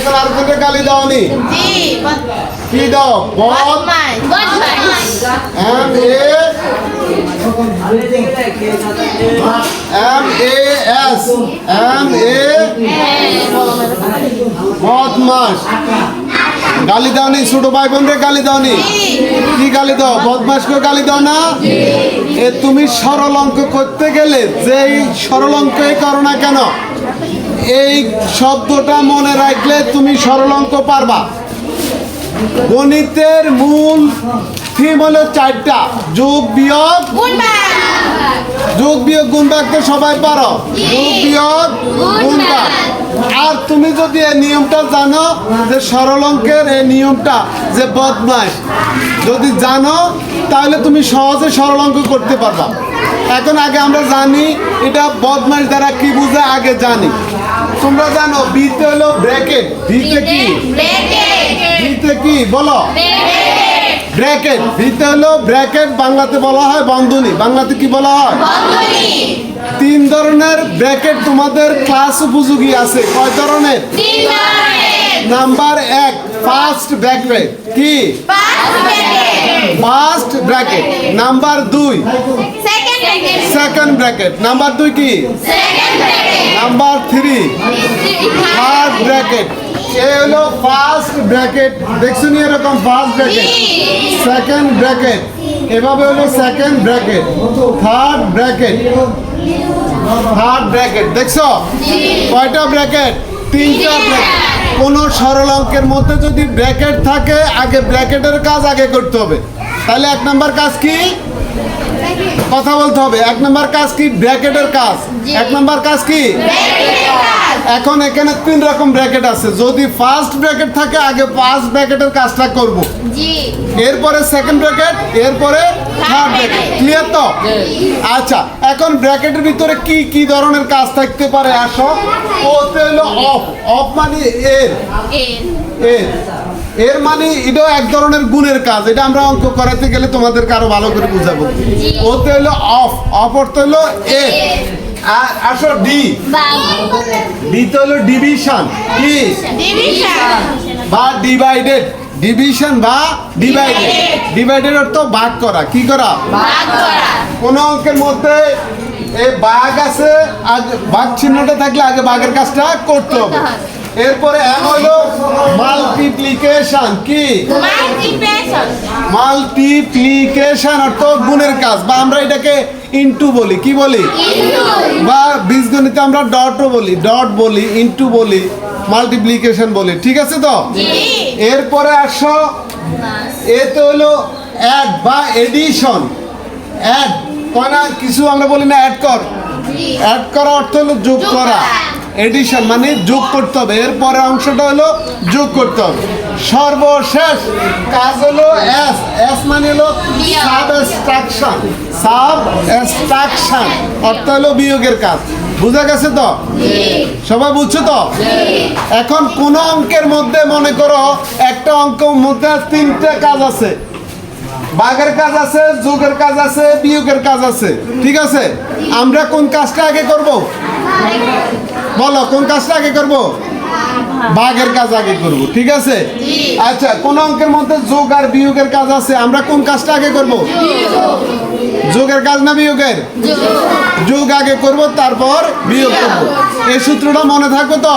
গালি দাওনি? কি দাও? বদ? বদমাই এম A M A S. M A বদমাস গালি দাওনি ছোট ভাই বোনরে গালি দাওনি? কি গালি দাও? বদমাসকে গালি দাও না? এ তুমি সরল অঙ্ক করতে গেলে যে এই সরল অঙ্কই করো না কেন? এই শব্দটা মনে রাখলে তুমি সরল অঙ্ক পারবা। গণিতের মূল থিম হলো চারটা। যোগ বিয়োগ। যোগ বিয়োগ গুণ তো সবাই পারো। যোগ বিয়োগ গুণ ভাগ আর তুমি যদি এই নিয়মটা জানো যে সরল অঙ্কের এই নিয়মটা যে বদমাস যদি জানো তাহলে তুমি সহজে সরল অঙ্ক করতে পারবা। এখন আগে আমরা জানি এটা বদমাস দ্বারা কি বুঝে আগে জানি। তোমরা জানো বিতে হলো ব্র্যাকেট। বিতে কি? বিতে কি? বলো। ব্র্যাকেট। ভিতে হলো ব্র্যাকেট বাংলাতে বলা হয় বন্ধনী। বাংলাতে কি বলা হয়? তিন ধরনের ব্র্যাকেট তোমাদের ক্লাস উপযোগী আছে। কয় ধরনের? নাম্বার এক ফার্স্ট ব্র্যাকেট। কি? ফার্স্ট ব্র্যাকেট নাম্বার দুই. সেকেন্ড ব্র্যাকেট নাম্বার দুই কি? নাম্বার থ্রি থার্ড ব্র্যাকেট এ হলো ফার্স্ট ব্র্যাকেট দেখছ নি এরকম ফার্স্ট ব্র্যাকেট সেকেন্ড ব্র্যাকেট এভাবে হলো second bracket third bracket third bracket দেখছ? কয়টা ব্র্যাকেট তিনটা ব্র্যাকেট কোনো সরল অঙ্কের মধ্যে যদি ব্র্যাকেট থাকে আগে ব্র্যাকেটের কাজ আগে করতে হবে। তাহলে এক নাম্বার কাজ কি? কথা বলতে হবে। এক নাম্বার কাজ কি? ব্র্যাকেটের কাজ। এক নাম্বার কাজ কি? এখন এখানে তিন রকম ব্র্যাকেট আছে। যদি ফার্স্ট ব্র্যাকেট থাকে আগে ফার্স্ট ব্র্যাকেটের কাজটা করব। এরপরে সেকেন্ড ব্র্যাকেট এরপরে থার্ড ব্র্যাকেট। ক্লিয়ার তো? আচ্ছা এখন ব্র্যাকেটের ভিতরে কি কি ধরনের কাজ থাকতে পারে? আসো। ওতে হলো অফ অফ মানে এর। এর। এর মানে এটাও এক ধরনের গুণের কাজ। এটা আমরা অঙ্ক করাতে গেলে তোমাদেরকে আরও ভালো করে বুঝাবো। ওতে হলো অফ অফ অর্থ হলো এ। আর আসো ডি। ডিতে হলো ডিভিশন। কি? বা ডিভাইডেড। ডিভিশন বা ডিভাইডেড। ডিভাইডেড অর্থ ভাগ করা। কি করা? ভাগ করা। কোন অঙ্কের মধ্যে এই বাঘ আছে আগে বাঘ চিহ্নটা থাকলে আগে বাঘের কাজটা করতে হবে। এরপরে এম হলো মাল্টিপ্লিকেশন কি? মাল্টিপ্লিকেশন মাল্টিপ্লিকেশন অর্থ গুণের কাজ বা আমরা এটাকে ইনটু বলি। কি বলি? বা বীজগণিতে আমরা ডটও বলি ডট বলি ইনটু বলি মাল্টিপ্লিকেশন বলি ঠিক আছে তো? এরপরে আসো এ তো হলো অ্যাড বা এডিশন অ্যাড কয় না কিছু আমরা বলি না অ্যাড কর। অ্যাড করা অর্থ হলো যোগ করা। এডিশন মানে যোগ করতে হবে। এরপরে অংশটা হলো যোগ করতে হবে। সর্বশেষ কাজ হলো এস এস মানে হলো সাবস্ট্রাকশন সাবস্ট্রাকশন অর্থ হলো বিয়োগের কাজ। বুঝা গেছে তো? সবাই বুঝছ তো? এখন কোন অঙ্কের মধ্যে মনে করো একটা অঙ্ক মধ্যে তিনটা কাজ আছে। বাঘের কাজ আছে, যোগের কাজ আছে, বিয়োগের কাজ আছে। ঠিক আছে? আমরা কোন কাজটা আগে করব? বলো, কোন কাজটা আগে করব? বাঘের কাজ আগে করব, ঠিক আছে? আচ্ছা কোন অঙ্কের মধ্যে যোগ আর বিয়োগের কাজ আছে? আমরা কোন কাজটা আগে করব? যোগের কাজ না বিয়োগের? যোগ আগে করব, তারপর বিয়োগ করব। এই সূত্রটা মনে থাকবে তো?